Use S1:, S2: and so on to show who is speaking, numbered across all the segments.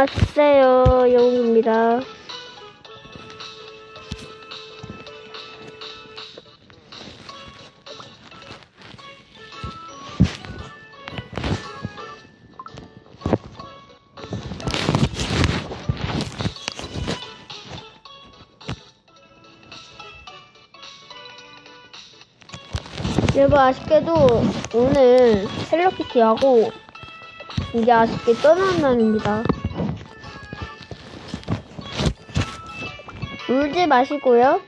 S1: 안녕하세요. 영웅입니다. 여러분 아쉽게도 오늘 헬로키티하고 이제 아쉽게 떠나는 날입니다. 울지 마시고요.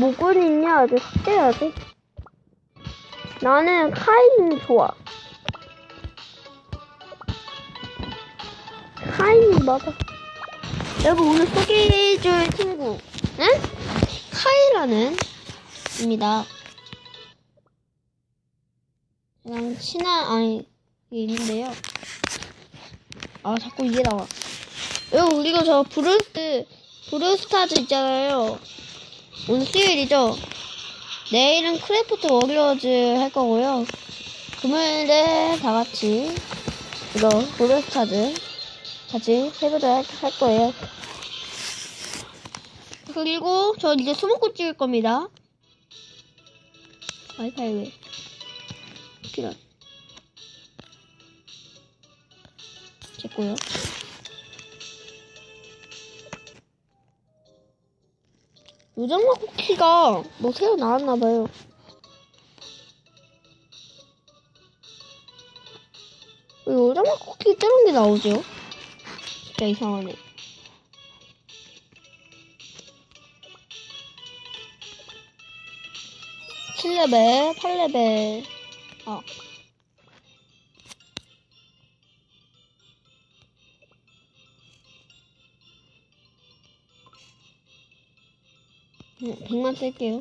S1: 목을 있냐? 아직 삭제해야 돼. 나는 카인 좋아. 카인이 맞아. 여러분 오늘 소개해줄 친구는 카이라는 입니다. 그냥 친한 아니 이게 있는데요. 아 자꾸 이게 나와. 여러분 그리고 저 브루스 브루스타즈 있잖아요. 오늘 수요일이죠. 내일은 크래프트 워리어즈 할 거고요. 금요일에 다 같이 이거 브루스타즈 같이 해보도록 할 거예요. 그리고 저 이제 수목꽃 찍을 겁니다. 와이파이 왜? 필요. 됐고요. 요정마 쿠키가 뭐 새로 나왔나봐요. 왜 요정마 쿠키 뜨는 게 나오죠? 진짜 이상하네. 칠레벨팔레벨 어. 100만 쓸게요.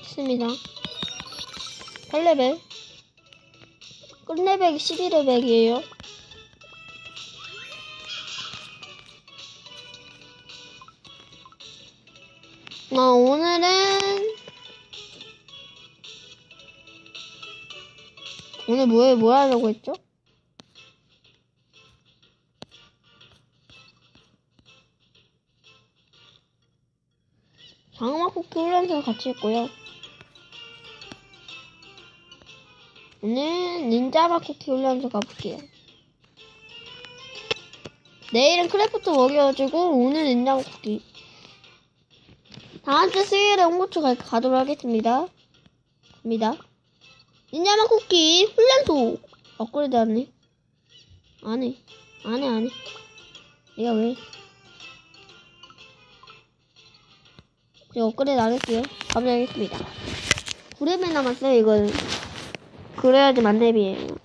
S1: 있습니다. 8레벨. 끝레벨이 11레벨이에요. 아, 오늘은 오늘 뭐에 뭐 하려고 했죠? 훈련소 같이 했고요. 오늘 닌자마 쿠키 훈련소 가볼게요. 내일은 크래프트 워리어즈고 오늘 닌자마 쿠키. 다음 주 수요일에 홍보초 가, 가도록 하겠습니다. 갑니다. 닌자마 쿠키 훈련소 업그레이드 하네. 안 해. 안 해, 안 해. 내가 왜? 제가 업그레이드 안 했어요. 가보겠습니다. 9레벨 남았어요, 이거는. 그래야지 만렙이에요.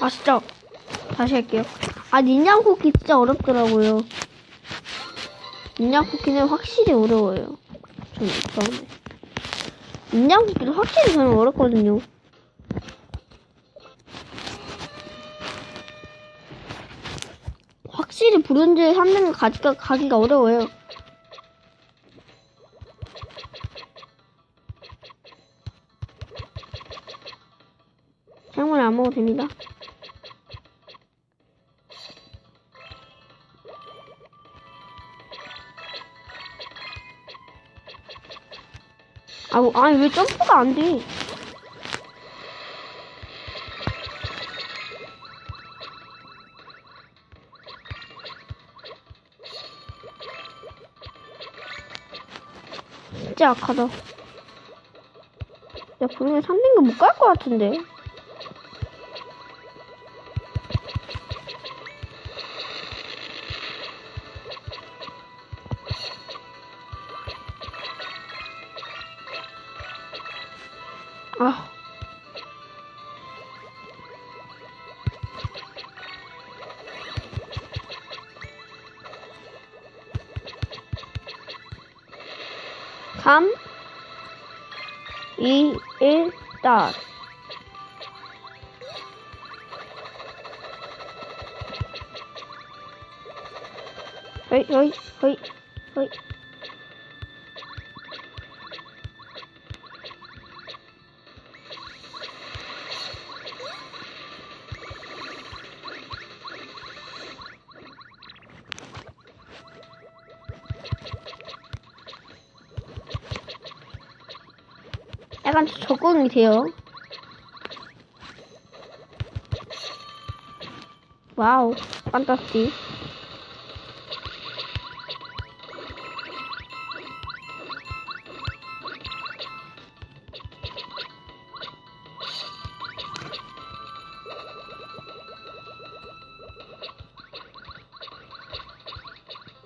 S1: 아, 진짜. 다시 할게요. 아, 닌장 쿠키 진짜 어렵더라고요. 닌장 쿠키는 확실히 어려워요. 저는 처음에. 닌장 쿠키는 확실히 저는 어렵거든요. 확실히 브론즈 3등 가기가, 가기가 어려워요. 생물 안 먹어도 됩니다. 아, 뭐, 아니, 왜 점프가 안 돼? 약하다. 야, 분명히 3등급 못 갈 것 같은데. 아. 삼, 이, 1, 스타트. 허이, 약간 적응이 돼요. 와우, 판타스틱.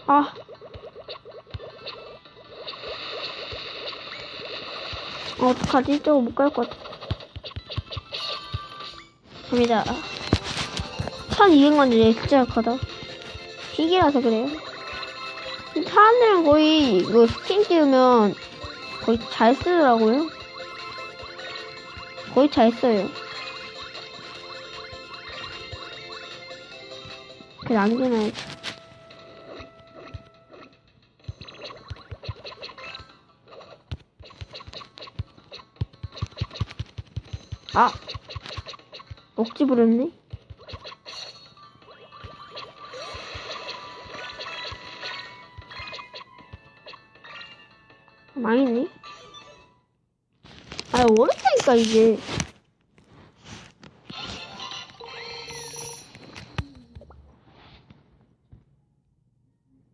S1: 아. 어, 어떡하지? 저거 못 갈 것 같아. 갑니다. 1200만 원 진짜 약하다. 희귀라서 그래요. 사람들은 거의 이거 스킨 띄우면 거의 잘 쓰더라고요. 거의 잘 써요. 그 남기는 아 억지 부렸네. 망했네. 아 어렵다니까 이게.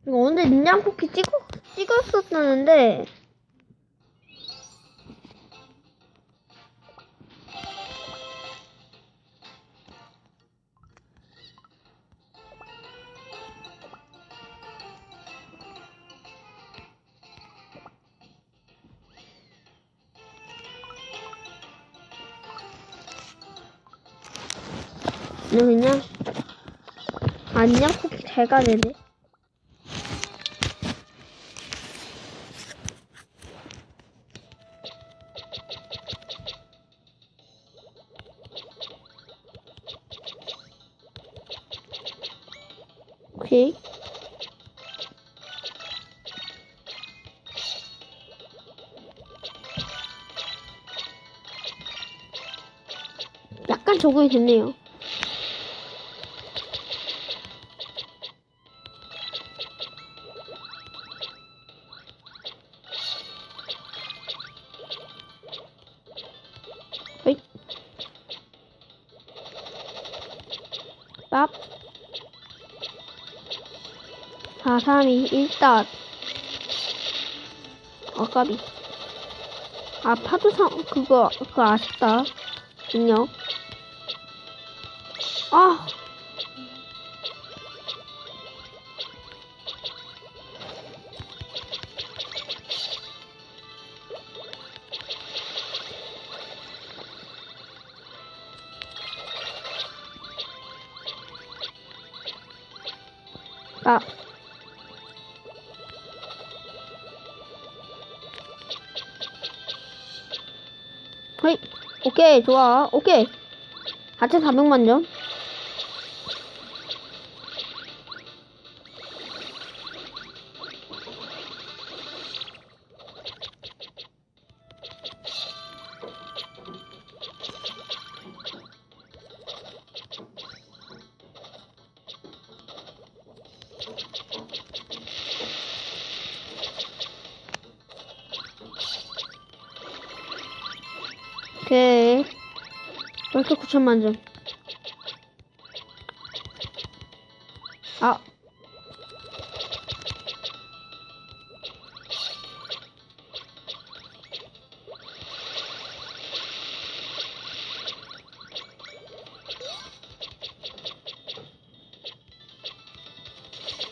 S1: 이거 오늘 인장 쿠키 찍었 찍었었는데 너 그냥 안녕 쿠키 잘 가네네. 오케이. 약간 적응이 됐네요. 4, 3, 2, 1, 스타트. 아까비. 아, 파도상, 그거, 그거 아쉽다. 능력. 아. 아. 오케이, 좋아. 오케이. 하체 400만 점. 벌써 9천만 점. 아.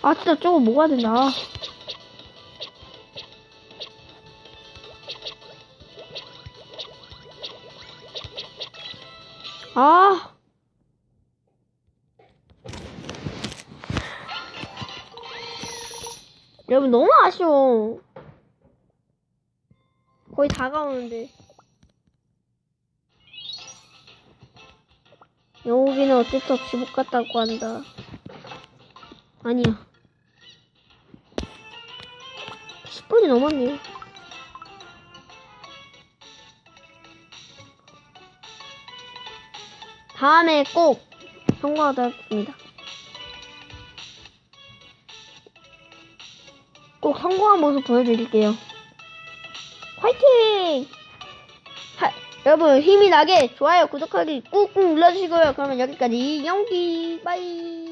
S1: 아, 진짜 저거 뭐가 된다. 아! 여러분 너무 아쉬워. 거의 다가오는데. 영욱이는 어쩔 수 없이 못 갔다고 한다. 아니야. 10분이 넘었네. 다음에 꼭 성공하도록 하겠습니다. 꼭 성공한 모습 보여드릴게요. 화이팅! 하, 여러분 힘이 나게 좋아요 구독하기 꾹꾹 눌러주시고요. 그러면 여기까지 영기 빠이